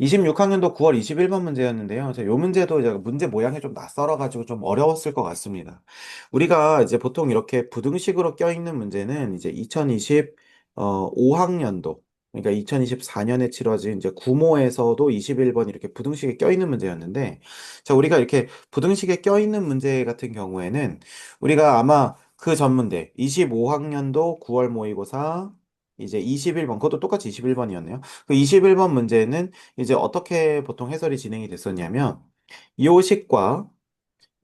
26학년도 9월 21번 문제였는데요. 자, 요 문제도 이제 문제 모양이 좀 낯설어가지고 좀 어려웠을 것 같습니다. 우리가 이제 보통 이렇게 부등식으로 껴있는 문제는 이제 2025학년도, 그러니까 2024년에 치러진 이제 구모에서도 21번 이렇게 부등식에 껴있는 문제였는데, 자, 우리가 이렇게 부등식에 껴있는 문제 같은 경우에는 우리가 아마 그 전문대, 25학년도 9월 모의고사, 이제 21번, 그것도 똑같이 21번이었네요. 그 21번 문제는 이제 어떻게 보통 해설이 진행이 됐었냐면, 요식과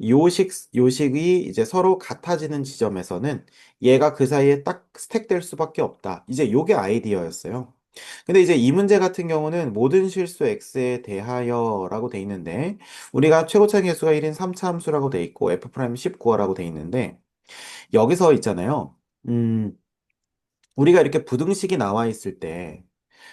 요식, 요식이 이제 서로 같아지는 지점에서는 얘가 그 사이에 딱 스택될 수밖에 없다. 이제 요게 아이디어였어요. 근데 이제 이 문제 같은 경우는 모든 실수 x에 대하여 라고 돼 있는데, 우리가 최고차의 개수가 1인 3차 함수라고 돼 있고, f 프라임 19라고 돼 있는데, 여기서 있잖아요. 음, 우리가 이렇게 부등식이 나와 있을 때,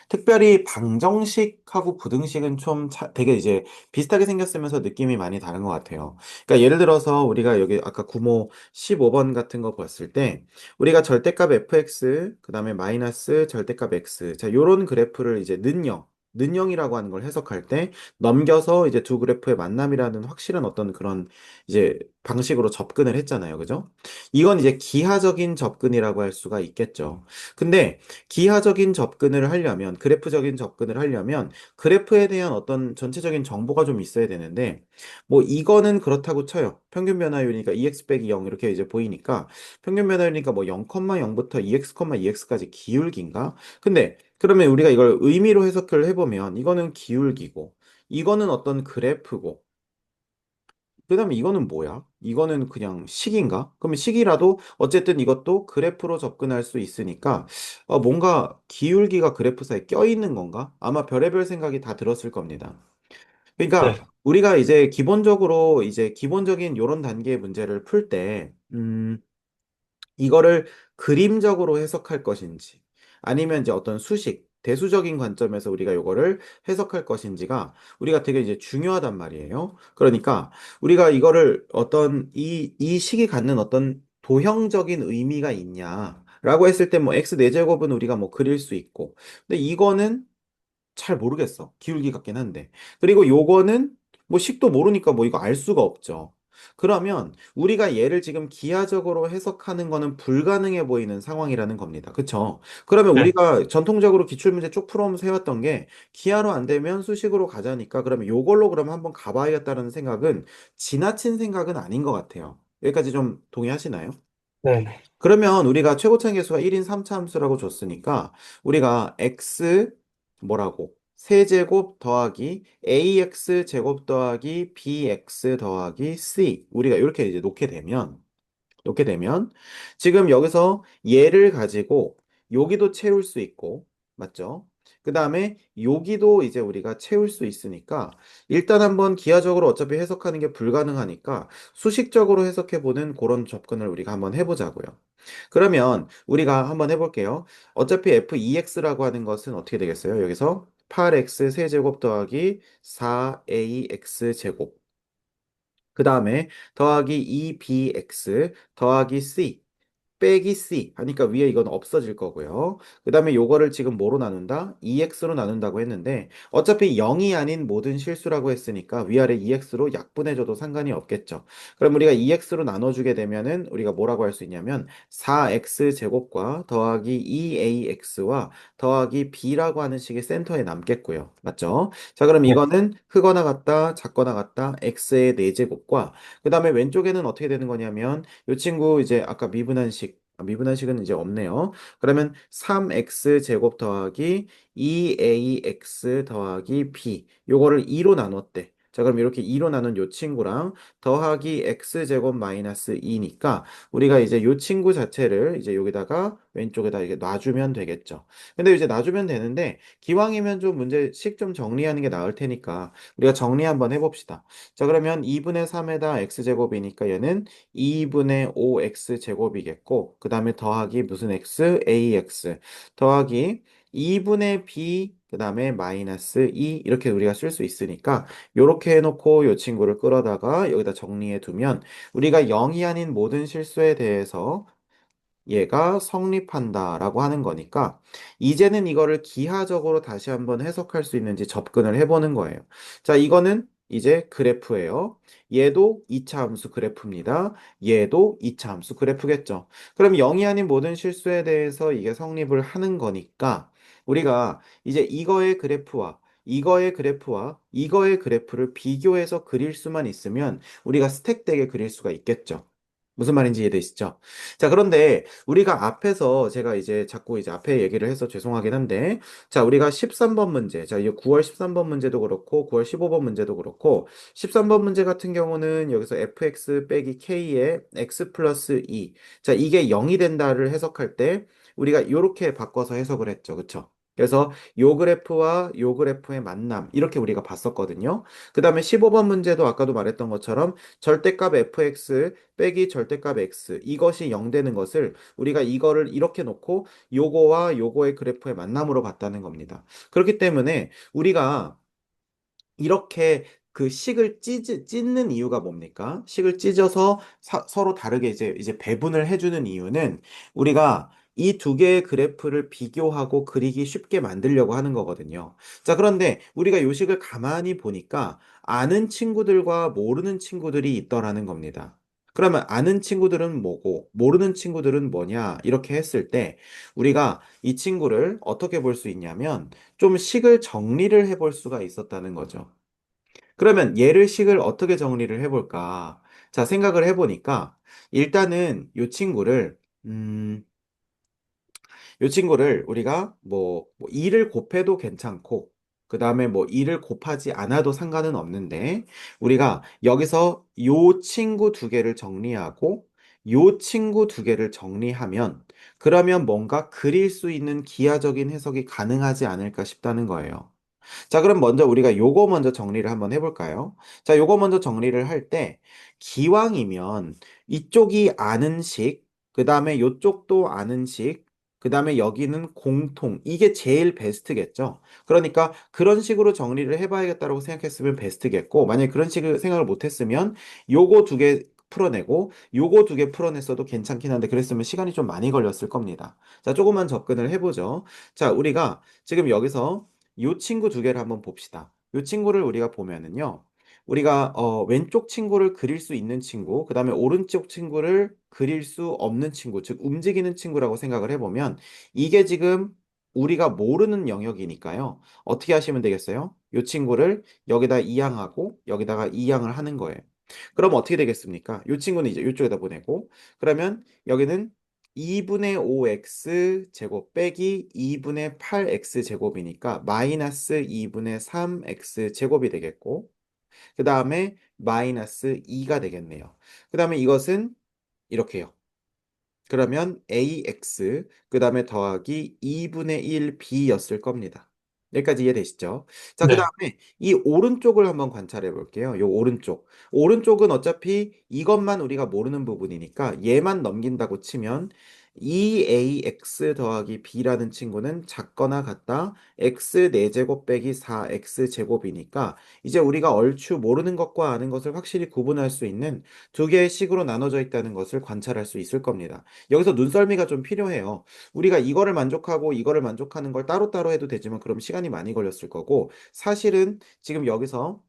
특별히 방정식하고 부등식은 좀 차- 되게 이제 비슷하게 생겼으면서 느낌이 많이 다른 것 같아요. 그러니까 예를 들어서 우리가 여기 아까 구모 15번 같은 거 봤을 때 우리가 절대값 fx 그 다음에 마이너스 절대값 x 자 요런 그래프를 이제 는영 는영이라고 하는 걸 해석할 때 넘겨서 이제 두 그래프의 만남이라는 확실한 어떤 그런 이제 방식으로 접근을 했잖아요. 그죠? 이건 이제 기하적인 접근이라고 할 수가 있겠죠. 근데 기하적인 접근을 하려면, 그래프적인 접근을 하려면, 그래프에 대한 어떤 전체적인 정보가 좀 있어야 되는데, 뭐, 이거는 그렇다고 쳐요. 평균 변화율이니까 2x 빼기 0 이렇게 이제 보이니까, 평균 변화율이니까 뭐 0,0부터 2x, 2x까지 기울기인가? 근데, 그러면 우리가 이걸 의미로 해석을 해보면, 이거는 기울기고, 이거는 어떤 그래프고, 그 다음에 이거는 뭐야? 이거는 그냥 식인가? 그러면 식이라도 어쨌든 이것도 그래프로 접근할 수 있으니까 어, 뭔가 기울기가 그래프 사이에 껴있는 건가? 아마 별의별 생각이 다 들었을 겁니다. 그러니까 네, 우리가 이제 기본적으로 이제 기본적인 요런 단계의 문제를 풀 때, 음, 이거를 그림적으로 해석할 것인지, 아니면 이제 어떤 수식, 대수적인 관점에서 우리가 이거를 해석할 것인지가 우리가 되게 이제 중요하단 말이에요. 그러니까 우리가 이거를 어떤 이, 이 식이 갖는 어떤 도형적인 의미가 있냐 라고 했을 때 뭐 x 4제곱은 우리가 뭐 그릴 수 있고, 근데 이거는 잘 모르겠어. 기울기 같긴 한데. 그리고 요거는 뭐 식도 모르니까 뭐 이거 알 수가 없죠. 그러면 우리가 얘를 지금 기하적으로 해석하는 거는 불가능해 보이는 상황이라는 겁니다. 그쵸? 그러면 네, 우리가 전통적으로 기출문제 쭉 풀어오면서 해왔던 게 기하로 안 되면 수식으로 가자니까 그러면 요걸로 그럼 한번 가봐야겠다는 생각은 지나친 생각은 아닌 것 같아요. 여기까지 좀 동의하시나요? 네, 네, 그러면 우리가 최고차 계수가 1인 3차 함수라고 줬으니까 우리가 x 뭐라고? 세제곱 더하기 ax 제곱 더하기 bx 더하기 c 우리가 이렇게 이제 놓게 되면 놓게 되면 지금 여기서 얘를 가지고 여기도 채울 수 있고 맞죠? 그 다음에 여기도 이제 우리가 채울 수 있으니까 일단 한번 기하적으로 어차피 해석하는 게 불가능하니까 수식적으로 해석해 보는 그런 접근을 우리가 한번 해보자고요. 그러면 우리가 한번 해볼게요. 어차피 f2x라고 하는 것은 어떻게 되겠어요? 여기서 8x 세제곱 더하기 4ax 제곱 그 다음에 더하기 2bx 더하기 c 빼기 c 하니까 위에 이건 없어질 거고요. 그 다음에 요거를 지금 뭐로 나눈다? 2x로 나눈다고 했는데 어차피 0이 아닌 모든 실수라고 했으니까 위아래 2x로 약분해줘도 상관이 없겠죠. 그럼 우리가 2x로 나눠주게 되면은 우리가 뭐라고 할 수 있냐면 4x 제곱과 더하기 2ax와 더하기 b라고 하는 식이 센터에 남겠고요. 맞죠? 자 그럼 네, 이거는 크거나 같다 작거나 같다 x의 4제곱과 그 다음에 왼쪽에는 어떻게 되는 거냐면 이 친구 이제 아까 미분한식 아, 미분한식은 이제 없네요. 그러면 3x 제곱 더하기 2ax 더하기 b 요거를 2로 나눴대. 자, 그럼 이렇게 2로 나눈 요 친구랑 더하기 x제곱 마이너스 2니까 우리가 이제 요 친구 자체를 이제 여기다가 왼쪽에다 이렇게 놔주면 되겠죠. 근데 이제 놔주면 되는데 기왕이면 좀 문제식 좀 정리하는 게 나을 테니까 우리가 정리 한번 해봅시다. 자, 그러면 2분의 3에다 x제곱이니까 얘는 2분의 5x 제곱이겠고, 그 다음에 더하기 무슨 x? ax. 더하기 2분의 b, 그 다음에 마이너스 2. 이렇게 우리가 쓸 수 있으니까, 요렇게 해놓고 요 친구를 끌어다가 여기다 정리해 두면, 우리가 0이 아닌 모든 실수에 대해서 얘가 성립한다라고 하는 거니까 이제는 이거를 기하적으로 다시 한번 해석할 수 있는지 접근을 해보는 거예요. 자, 이거는 이제 그래프예요. 얘도 2차 함수 그래프입니다. 얘도 2차 함수 그래프겠죠. 그럼 0이 아닌 모든 실수에 대해서 이게 성립을 하는 거니까 우리가 이제 이거의 그래프와 이거의 그래프와 이거의 그래프를 비교해서 그릴 수만 있으면 우리가 스택되게 그릴 수가 있겠죠. 무슨 말인지 이해되시죠? 자, 그런데 우리가 앞에서 제가 이제 자꾸 이제 앞에 얘기를 해서 죄송하긴 한데, 자, 우리가 13번 문제, 자, 이 9월 13번 문제도 그렇고, 9월 15번 문제도 그렇고, 13번 문제 같은 경우는 여기서 fx 빼기 k에 x 플러스 2. 자, 이게 0이 된다를 해석할 때, 우리가 이렇게 바꿔서 해석을 했죠. 그쵸? 그래서 요 그래프와 요 그래프의 만남 이렇게 우리가 봤었거든요. 그 다음에 15번 문제도 아까도 말했던 것처럼 절대값 fx 빼기 절대값 x 이것이 0 되는 것을 우리가 이거를 이렇게 놓고 요거와 요거의 그래프의 만남으로 봤다는 겁니다. 그렇기 때문에 우리가 이렇게 그 식을 찢, 찢는 이유가 뭡니까? 식을 찢어서 사- 서로 다르게 이제, 이제 배분을 해주는 이유는 우리가 이 두 개의 그래프를 비교하고 그리기 쉽게 만들려고 하는 거거든요. 자, 그런데 우리가 요 식을 가만히 보니까 아는 친구들과 모르는 친구들이 있더라는 겁니다. 그러면 아는 친구들은 뭐고, 모르는 친구들은 뭐냐, 이렇게 했을 때, 우리가 이 친구를 어떻게 볼 수 있냐면, 좀 식을 정리를 해볼 수가 있었다는 거죠. 그러면 얘를 식을 어떻게 정리를 해볼까? 자, 생각을 해보니까 일단은 이 친구를 음, 이 친구를 우리가 뭐, 뭐 2를 곱해도 괜찮고 그 다음에 뭐 2를 곱하지 않아도 상관은 없는데 우리가 여기서 이 친구 두 개를 정리하고 이 친구 두 개를 정리하면 그러면 뭔가 그릴 수 있는 기하적인 해석이 가능하지 않을까 싶다는 거예요. 자, 그럼 먼저 우리가 요거 먼저 정리를 한번 해볼까요? 자, 요거 먼저 정리를 할 때, 기왕이면 이쪽이 아는 식, 그 다음에 요쪽도 아는 식, 그 다음에 여기는 공통. 이게 제일 베스트겠죠? 그러니까 그런 식으로 정리를 해봐야겠다고 생각했으면 베스트겠고, 만약에 그런 식을 생각을 못했으면 요거 두 개 풀어내고 요거 두 개 풀어냈어도 괜찮긴 한데 그랬으면 시간이 좀 많이 걸렸을 겁니다. 자, 조금만 접근을 해보죠. 자, 우리가 지금 여기서 이 친구 두 개를 한번 봅시다. 이 친구를 우리가 보면은요. 우리가 어, 왼쪽 친구를 그릴 수 있는 친구, 그 다음에 오른쪽 친구를 그릴 수 없는 친구, 즉 움직이는 친구라고 생각을 해보면 이게 지금 우리가 모르는 영역이니까요. 어떻게 하시면 되겠어요? 이 친구를 여기다 이항하고 여기다가 이항을 하는 거예요. 그럼 어떻게 되겠습니까? 이 친구는 이제 이쪽에다 보내고 그러면 여기는 2분의 5x 제곱 빼기 2분의 8x 제곱이니까 마이너스 2분의 3x 제곱이 되겠고 그 다음에 마이너스 2가 되겠네요. 그 다음에 이것은 이렇게요. 그러면 ax 그 다음에 더하기 2분의 1b였을 겁니다. 여기까지 이해되시죠? 자, 그 네, 다음에 이 오른쪽을 한번 관찰해 볼게요. 요 오른쪽. 오른쪽은 어차피 이것만 우리가 모르는 부분이니까 얘만 넘긴다고 치면 2ax 더하기 b라는 친구는 작거나 같다. x 4제곱 빼기 4x 제곱이니까 이제 우리가 얼추 모르는 것과 아는 것을 확실히 구분할 수 있는 두 개의 식으로 나눠져 있다는 것을 관찰할 수 있을 겁니다. 여기서 눈썰미가 좀 필요해요. 우리가 이거를 만족하고 이거를 만족하는 걸 따로따로 해도 되지만 그럼 시간이 많이 걸렸을 거고 사실은 지금 여기서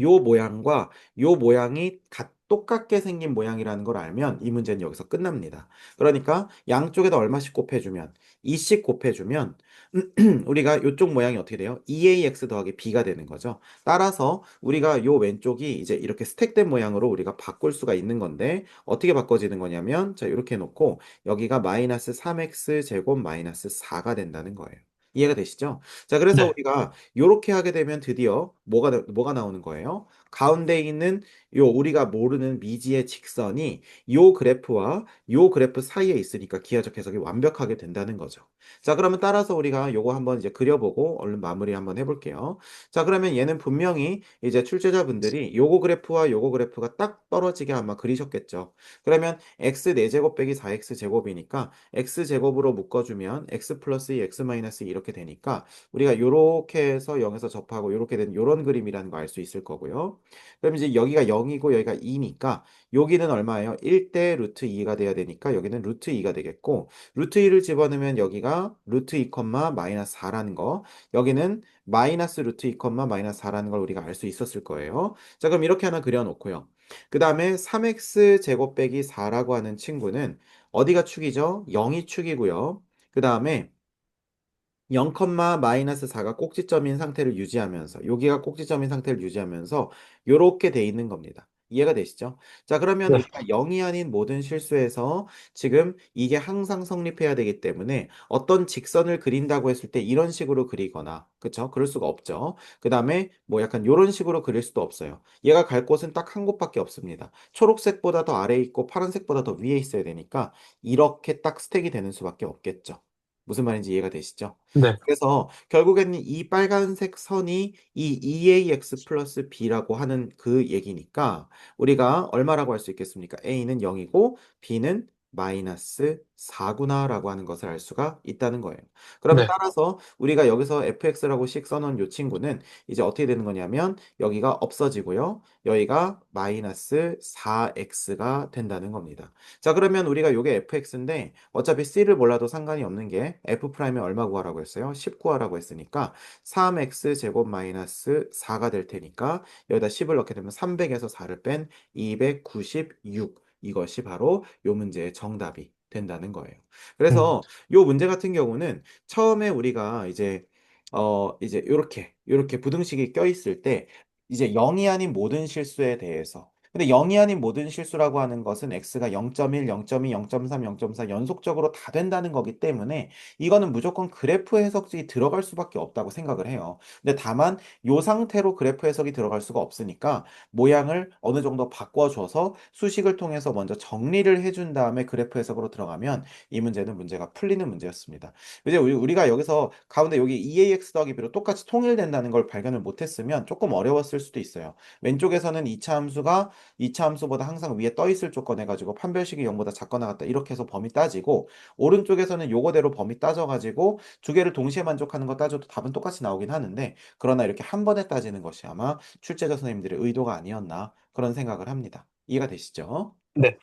요 모양과 요 모양이 같, 똑같게 생긴 모양이라는 걸 알면 이 문제는 여기서 끝납니다. 그러니까 양쪽에다 얼마씩 곱해주면 2씩 곱해주면 우리가 요쪽 모양이 어떻게 돼요? 2ax 더하기 b가 되는 거죠. 따라서 우리가 요 왼쪽이 이제 이렇게 스택된 모양으로 우리가 바꿀 수가 있는 건데 어떻게 바꿔지는 거냐면 자 이렇게 해놓고 여기가 마이너스 3x 제곱 마이너스 4가 된다는 거예요. 이해가 되시죠? 자, 그래서 네, 우리가 이렇게 하게 되면 드디어 뭐가 나- 뭐가 나오는 거예요? 가운데 있는 요 우리가 모르는 미지의 직선이 요 그래프와 요 그래프 사이에 있으니까 기하적 해석이 완벽하게 된다는 거죠. 자, 그러면 따라서 우리가 요거 한번 이제 그려보고 얼른 마무리 한번 해볼게요. 자, 그러면 얘는 분명히 이제 출제자분들이 요거 그래프와 요거 그래프가 딱 떨어지게 아마 그리셨겠죠. 그러면 x 4제곱 빼기 4x 제곱이니까 x 제곱으로 묶어주면 x 플러스 2, x 마이너스 2 이렇게 되니까 우리가 요렇게 해서 0에서 접하고 요렇게 된 요런 그림이라는 거 알 수 있을 거고요. 그럼 이제 여기가 0이고 여기가 2니까 여기는 얼마예요? 1대 루트 2가 돼야 되니까 여기는 루트 2가 되겠고 루트 2를 집어넣으면 여기가 루트 2, 마이너스 4라는 거 여기는 마이너스 루트 2, 마이너스 4라는 걸 우리가 알 수 있었을 거예요. 자 그럼 이렇게 하나 그려놓고요. 그 다음에 3x 제곱 빼기 4라고 하는 친구는 어디가 축이죠? 0이 축이고요. 그 다음에 0, 마이너스 4가 꼭지점인 상태를 유지하면서 여기가 꼭지점인 상태를 유지하면서 이렇게 돼 있는 겁니다. 이해가 되시죠? 자, 그러면 네. 우리가 0이 아닌 모든 실수에서 지금 이게 항상 성립해야 되기 때문에 어떤 직선을 그린다고 했을 때 이런 식으로 그리거나, 그쵸? 그럴 수가 없죠. 그 다음에 뭐 약간 이런 식으로 그릴 수도 없어요. 얘가 갈 곳은 딱 한 곳밖에 없습니다. 초록색보다 더 아래에 있고 파란색보다 더 위에 있어야 되니까 이렇게 딱 스택이 되는 수밖에 없겠죠. 무슨 말인지 이해가 되시죠? 네. 그래서 결국에는 이 빨간색 선이 이 EAX 플러스 B라고 하는 그 얘기니까 우리가 얼마라고 할 수 있겠습니까? A는 0이고 B는 마이너스 4구나 라고 하는 것을 알 수가 있다는 거예요. 그러면 네. 따라서 우리가 여기서 fx라고 씩 써놓은 이 친구는 이제 어떻게 되는 거냐면 여기가 없어지고요. 여기가 마이너스 4x가 된다는 겁니다. 자 그러면 우리가 요게 fx인데 어차피 c를 몰라도 상관이 없는 게 f'에 얼마 구하라고 했어요? 10 구하라고 했으니까 3x 제곱 마이너스 4가 될 테니까 여기다 10을 넣게 되면 300에서 4를 뺀 296 이것이 바로 요 문제의 정답이 된다는 거예요. 음, 그래서 요 문제 같은 경우는 처음에 우리가 이제 어 이제 요렇게 요렇게 부등식이 껴 있을 때 이제 0이 아닌 모든 실수에 대해서 근데 0이 아닌 모든 실수라고 하는 것은 x가 0.1, 0.2, 0.3, 0.4 연속적으로 다 된다는 거기 때문에 이거는 무조건 그래프 해석이 들어갈 수밖에 없다고 생각을 해요. 근데 다만 요 상태로 그래프 해석이 들어갈 수가 없으니까 모양을 어느 정도 바꿔줘서 수식을 통해서 먼저 정리를 해준 다음에 그래프 해석으로 들어가면 이 문제는 문제가 풀리는 문제였습니다. 이제 우리- 우리가 여기서 가운데 여기 EAX 더하기 B로 똑같이 통일된다는 걸 발견을 못했으면 조금 어려웠을 수도 있어요. 왼쪽에서는 2차 함수가 2차 함수보다 항상 위에 떠 있을 조건 해가지고 판별식이 0보다 작거나 같다 이렇게 해서 범위 따지고 오른쪽에서는 요거대로 범위 따져가지고 두 개를 동시에 만족하는 거 따져도 답은 똑같이 나오긴 하는데 그러나 이렇게 한 번에 따지는 것이 아마 출제자 선생님들의 의도가 아니었나 그런 생각을 합니다. 이해가 되시죠? 네.